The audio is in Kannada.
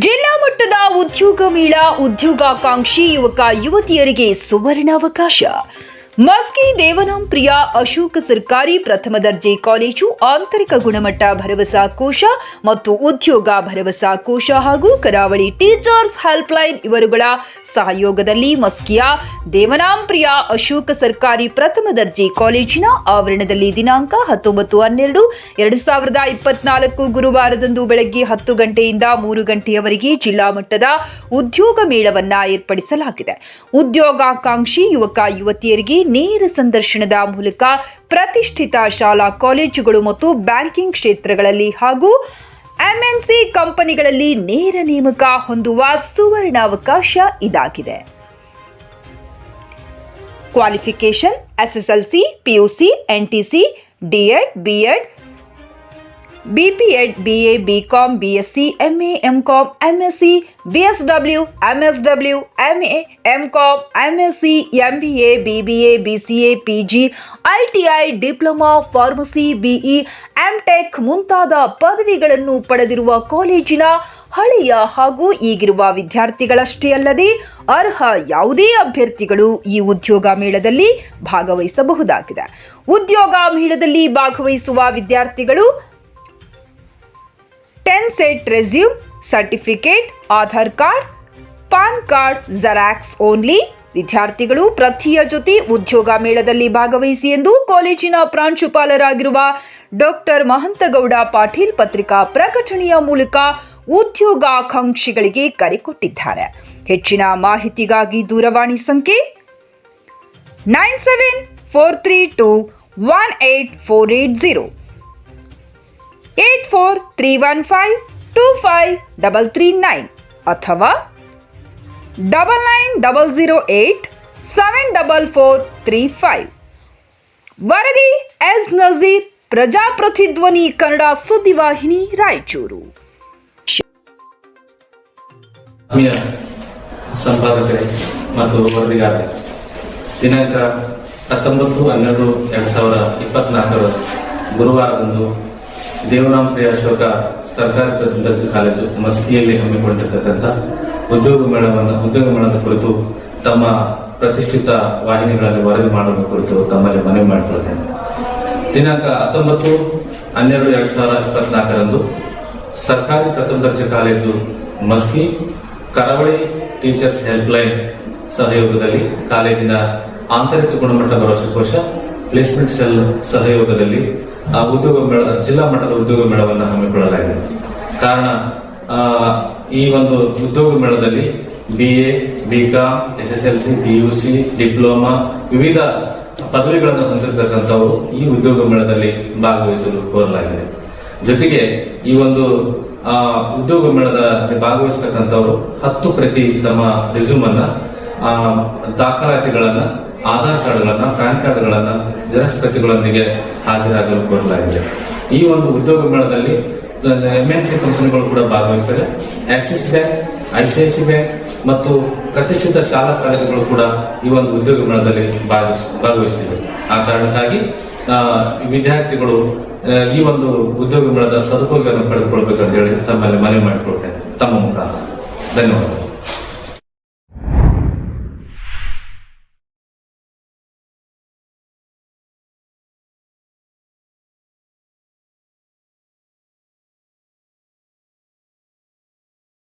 ಜಿಲ್ಲಾ ಮಟ್ಟದ ಉದ್ಯೋಗ ಮೇಳ ಉದ್ಯೋಗಾಕಾಂಕ್ಷಿ ಯುವಕ ಯುವತಿಯರಿಗೆ ಸುವರ್ಣಾವಕಾಶ. ಮಸ್ಕಿ ದೇವನಾಂ ಪ್ರಿಯ ಅಶೋಕ ಸರ್ಕಾರಿ ಪ್ರಥಮ ದರ್ಜೆ ಕಾಲೇಜು ಆಂತರಿಕ ಗುಣಮಟ್ಟ ಭರವಸಾ ಕೋಶ ಮತ್ತು ಉದ್ಯೋಗ ಭರವಸಾ ಕೋಶ ಹಾಗೂ ಕರಾವಳಿ ಟೀಚರ್ಸ್ ಹೆಲ್ಪ್ಲೈನ್ ಇವರುಗಳ ಸಹಯೋಗದಲ್ಲಿ ಮಸ್ಕಿಯ ದೇವನಾಂ ಪ್ರಿಯ ಅಶೋಕ ಸರ್ಕಾರಿ ಪ್ರಥಮ ದರ್ಜೆ ಕಾಲೇಜಿನ ಆವರಣದಲ್ಲಿ ದಿನಾಂಕ ಹತ್ತೊಂಬತ್ತು ಹನ್ನೆರಡು ಎರಡು ಸಾವಿರದ ಇಪ್ಪತ್ನಾಲ್ಕು ಗುರುವಾರದಂದು ಬೆಳಗ್ಗೆ ಹತ್ತು ಗಂಟೆಯಿಂದ ಮೂರು ಗಂಟೆಯವರೆಗೆ ಜಿಲ್ಲಾ ಮಟ್ಟದ ಉದ್ಯೋಗ ಮೇಳವನ್ನು ಏರ್ಪಡಿಸಲಾಗಿದೆ. ಉದ್ಯೋಗಾಕಾಂಕ್ಷಿ ಯುವಕ ಯುವತಿಯರಿಗೆ ನೇರ ಸಂದರ್ಶನದ ಮೂಲಕ ಪ್ರತಿಷ್ಠಿತ ಶಾಲಾ ಕಾಲೇಜುಗಳು ಮತ್ತು ಬ್ಯಾಂಕಿಂಗ್ ಕ್ಷೇತ್ರಗಳಲ್ಲಿ ಹಾಗೂ ಎಂಎನ್ಸಿ ಕಂಪನಿಗಳಲ್ಲಿ ನೇರ ನೇಮಕ ಹೊಂದುವ ಸುವರ್ಣಾವಕಾಶ ಇದಾಗಿದೆ. Qualification SSLC PUC NTC DEd BEd BPEd S C M B A B B A B C A P G I T I diploma pharmacy BE MTech ಮುಂತಾದ ಪದವಿಗಳನ್ನು ಪಡೆದಿರುವ ಕಾಲೇಜಿನ ಹಳೆಯ ಹಾಗೂ ಈಗಿರುವ ವಿದ್ಯಾರ್ಥಿಗಳಷ್ಟೇ ಅಲ್ಲದೆ ಅರ್ಹ ಯಾವುದೇ ಅಭ್ಯರ್ಥಿಗಳು ಈ ಉದ್ಯೋಗ ಮೇಳದಲ್ಲಿ ಭಾಗವಹಿಸಬಹುದಾಗಿದೆ. ಉದ್ಯೋಗ ಮೇಳದಲ್ಲಿ ಭಾಗವಹಿಸುವ ವಿದ್ಯಾರ್ಥಿಗಳು ten set resume certificate Aadhaar card PAN card xerox only ವಿದ್ಯಾರ್ಥಿಗಳು ಪ್ರತಿಯ ಜೊತೆ ಉದ್ಯೋಗ ಮೇಳದಲ್ಲಿ ಭಾಗವಹಿಸಿ ಎಂದು ಕಾಲೇಜಿನ ಪ್ರಾಂಶುಪಾಲರಾಗಿರುವ ಡಾಕ್ಟರ್ ಮಹಂತಗೌಡ ಪಾಟೀಲ್ ಪತ್ರಿಕಾ ಪ್ರಕಟಣೆಯ ಮೂಲಕ ಉದ್ಯೋಗಾಕಾಂಕ್ಷಿಗಳಿಗೆ ಕರೆ ಕೊಟ್ಟಿದ್ದಾರೆ. ಹೆಚ್ಚಿನ ಮಾಹಿತಿಗಾಗಿ ದೂರವಾಣಿ ಸಂಖ್ಯೆ nine seven four three two one eight four eight zero eight four three one five two five double three nine ಅಥವಾ double nine double zero eight seven double four three five ವರದಿ ಎಸ್ ನಜೀರ್ ಪ್ರಜಾಪ್ರತಿಧ್ವನಿ ಕನ್ನಡ ಸುದ್ದಿವಾಹಿನಿ ರಾಯಚೂರು ಆತ್ಮೀಯ ಸಂಪಾದಕರೇ ಮತ್ತು ವರದಿಗಾರರೇ, ದಿನಾಂಕ ಹತ್ತೊಂಬತ್ತು ಹನ್ನೆರಡು ಎರಡ್ ಸಾವಿರದ ಇಪ್ಪತ್ನಾಲ್ಕರ ಗುರುವಾರದಂದು ದೇವರಾಂಪ್ರಿಯ ಅಶೋಕ ಸರ್ಕಾರಿ ದರ್ಜೆ ಕಾಲೇಜು ಮಸ್ಕಿಯಲ್ಲಿ ಹಮ್ಮಿಕೊಂಡಿರ್ತಕ್ಕಂಥ ಉದ್ಯೋಗ ಮೇಳವನ್ನು, ಉದ್ಯೋಗ ಮೇಳದ ಕುರಿತು ತಮ್ಮ ಪ್ರತಿಷ್ಠಿತ ವಾಹಿನಿಗಳಲ್ಲಿ ವರದಿ ಮಾಡುವ ಕುರಿತು ತಮ್ಮಲ್ಲಿ ಮನವಿ ಮಾಡಿಕೊಳ್ತೇನೆ. ದಿನಾಂಕ ಹತ್ತೊಂಬತ್ತು, ಹನ್ನೆರಡು, ಎರಡ್ ಸಾವಿರದ ಇಪ್ಪತ್ನಾಲ್ಕರಂದು ಸರ್ಕಾರಿ ಪ್ರಥಮ ದರ್ಜೆ ಕಾಲೇಜು ಮಸ್ಕಿ ಕರಾವಳಿ ಟೀಚರ್ಸ್ ಹೆಲ್ಪ್ಲೈನ್ ಸಹಯೋಗದಲ್ಲಿ ಕಾಲೇಜಿನ ಆಂತರಿಕ ಗುಣಮಟ್ಟ ಭರವಸೆ ಕೋಶ ಪ್ಲೇಸ್ಮೆಂಟ್ ಸೆಲ್ ಸಹಯೋಗದಲ್ಲಿ ಆ ಉದ್ಯೋಗ ಮೇಳ ಜಿಲ್ಲಾ ಮಟ್ಟದ ಉದ್ಯೋಗ ಮೇಳವನ್ನು ಹಮ್ಮಿಕೊಳ್ಳಲಾಗಿದೆ. ಕಾರಣ ಈ ಒಂದು ಉದ್ಯೋಗ ಮೇಳದಲ್ಲಿ BA BCom SSLC PUC diploma ವಿವಿಧ ಪದವಿಗಳನ್ನು ಹೊಂದಿರತಕ್ಕಂಥವರು ಈ ಉದ್ಯೋಗ ಮೇಳದಲ್ಲಿ ಭಾಗವಹಿಸಲು ಕೋರಲಾಗಿದೆ. ಜೊತೆಗೆ ಈ ಒಂದು ಆ, ಉದ್ಯೋಗ ಮೇಳದ ಭಾಗವಹಿಸತಕ್ಕಂಥವರು ಹತ್ತು ಪ್ರತಿ ತಮ್ಮ ರೆಸ್ಯೂಮ್ ಅನ್ನ ದಾಖಲಾತಿಗಳನ್ನ ಆಧಾರ್ ಕಾರ್ಡ್ಗಳನ್ನ, ಪ್ಯಾನ್ ಕಾರ್ಡ್ಗಳನ್ನ ಜೆರಾಕ್ಸ್ ಪ್ರತಿಗಳೊಂದಿಗೆ ಹಾಜರಾಗಲು ಕೋರಲಾಗಿದೆ. ಈ ಒಂದು ಉದ್ಯೋಗ ಮೇಳದಲ್ಲಿ ಎಂಎನ್ಸಿ ಕಂಪನಿಗಳು ಕೂಡ ಭಾಗವಹಿಸ್ತವೆ. ಆಕ್ಸಿಸ್ ಬ್ಯಾಂಕ್ ಐಸಿಐಸಿ ಬ್ಯಾಂಕ್ ಮತ್ತು ಪ್ರತಿಷ್ಠಿತ ಶಾಲಾ ಕಾಲೇಜುಗಳು ಕೂಡ ಈ ಒಂದು ಉದ್ಯೋಗ ಮೇಳದಲ್ಲಿ ಭಾಗವಹಿಸಿದೆ ಆ ಕಾರಣಕ್ಕಾಗಿ ವಿದ್ಯಾರ್ಥಿಗಳು ಈ ಒಂದು ಉದ್ಯೋಗ ಮೇಳದ ಸದುಪಯೋಗವನ್ನು ಪಡೆದುಕೊಳ್ಬೇಕಂತ ಹೇಳಿ ತಮ್ಮಲ್ಲಿ ಮನವಿ ಮಾಡಿಕೊಳ್ತೇನೆ. ತಮ್ಮ ಮುಖಾಂತರ. ಧನ್ಯವಾದ